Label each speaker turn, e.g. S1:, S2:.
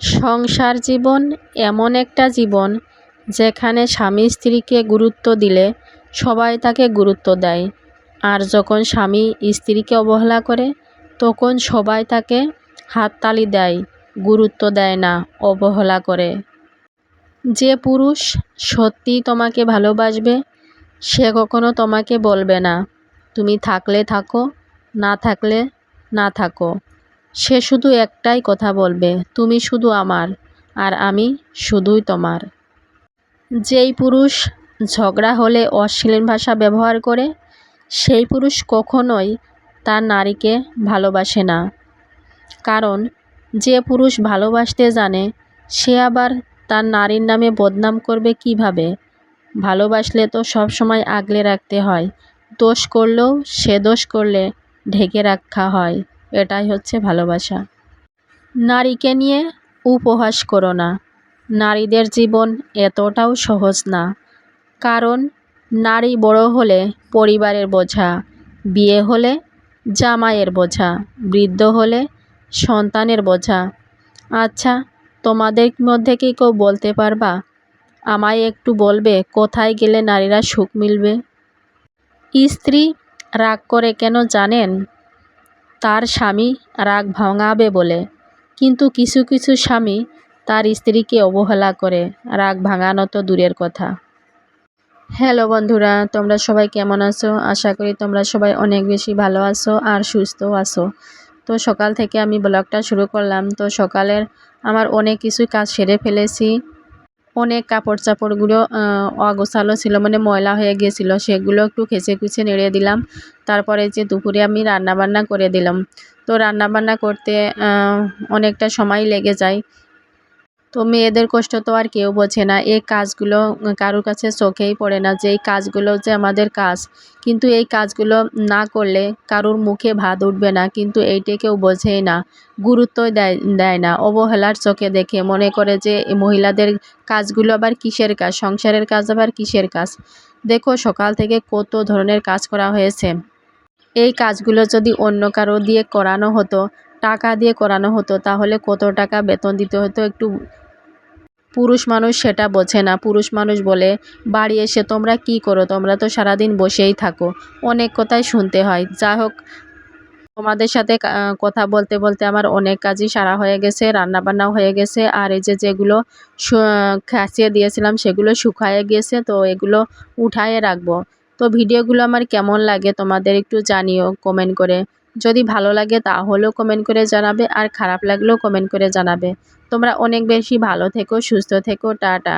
S1: সংসার জীবন এমন একটা জীবন যেখানে স্বামী স্ত্রীকে গুরুত্ব দিলে সবাই তাকে গুরুত্ব দেয়। আর যখন স্বামী স্ত্রীকে অবহেলা করে, তখন সবাই তাকে হাততালি দেয়, গুরুত্ব দেয় না, অবহেলা করে। যে পুরুষ সত্যিই তোমাকে ভালোবাসবে, সে কখনো তোমাকে বলবে না, তুমি থাকলে থাকো, না থাকলে না থাকো। সে শুধু একটাই কথা বলবে, তুমি শুধু আমার, আর আমি শুধুই তোমার। যেই পুরুষ ঝগড়া হলে অশ্লীল ভাষা ব্যবহার করে, সেই পুরুষ কখনোই তার নারীকে ভালোবাসে না। কারণ, যে পুরুষ ভালোবাসতে জানে, সে আবার তার নারীর নামে বদনাম করবে কীভাবে? ভালোবাসলে তো সব সময় আগলে রাখতে হয়, দোষ করলেও সে দোষ করলে ঢেকে রাখা হয়। এটাই হচ্ছে ভালোবাসা। নারীকে নিয়ে উপহাস করো না। নারীদের জীবন এতটাও সহজ না। কারণ, নারী বড় হলে পরিবারের বোঝা, বিয়ে হলে জামাইয়ের বোঝা, বৃদ্ধ হলে সন্তানের বোঝা। আচ্ছা তোমাদের মধ্যে কি কেউ বলতে পারবা? আমায় একটু বলবে কোথায় গেলে নারীরা সুখ মিলবে? স্ত্রী রাগ করে কেন জানেন? তার স্বামী রাগ ভাঙাবে বলে। কিন্তু কিছু কিছু স্বামী তার স্ত্রীকে অবহেলা করে, রাগ ভাঙানো তো দূরের কথা। হ্যালো বন্ধুরা, তোমরা সবাই কেমন আছো? আশা করি তোমরা সবাই অনেক বেশি ভালো আছো আর সুস্থ আছো। তো সকাল থেকে আমি ব্লগটা শুরু করলাম। তো সকালের আমার অনেক কিছু কাজ সেরে ফেলেছি। অনেক কাপড় চাপড়গুলো অগোছালো ছিল মানে ময়লা হয়ে গিয়েছিল সেগুলো একটু খেঁচে কুচে নেড়ে দিলাম। তারপরে যে দুপুরে আমি রান্নাবান্না করে দিলাম। তো রান্নাবান্না করতে অনেকটা সময় লেগে যায়। তো মেয়েদের কষ্ট তো আর কেউ বোঝে না। এই কাজগুলো কারোর কাছে চোখেই পড়ে না যে এই কাজগুলো যে আমাদের কাজ। কিন্তু এই কাজগুলো না করলে কারোর মুখে ভাত উঠবে না, কিন্তু এইটা কেউ বোঝেই না, গুরুত্বই দেয় দেয় না। অবহেলার চোখে দেখে মনে করে যে মহিলাদের কাজগুলো আবার কিসের কাজ? সংসারের কাজ আবার কিসের কাজ? দেখো সকাল থেকে কত ধরনের কাজ করা হয়েছে। এই কাজগুলো যদি অন্য কারও দিয়ে করানো হতো, টাকা দিয়ে করানো হতো, তাহলে কত টাকা বেতন দিতে হতো? একটু পুরুষ মানুষ সেটা বোঝে না। পুরুষ মানুষ বলে, বাড়ি এসে তোমরা কি করো? তোমরা তো সারাদিন বসেই থাকো। অনেক কথাই শুনতে হয়। যা হোক, তোমাদের সাথে কথা বলতে বলতে আমার অনেক কাজই সারা হয়ে গেছে, রান্নাবান্নাও হয়ে গেছে। আর এই যে যেগুলো খাসিয়ে দিয়েছিলাম, সেগুলো শুকায়ে গিয়েছে তো এগুলো উঠায়ে রাখব। তো ভিডিওগুলো আমার কেমন লাগে, তোমাদের একটু জানিও কমেন্ট করে। যদি ভালো লাগে তাহলেও কমেন্ট করে জানাবে আর খারাপ লাগলেও কমেন্ট করে জানাবে। তোমরা অনেক বেশি ভালো থেকো, সুস্থ থেকো, টাটা।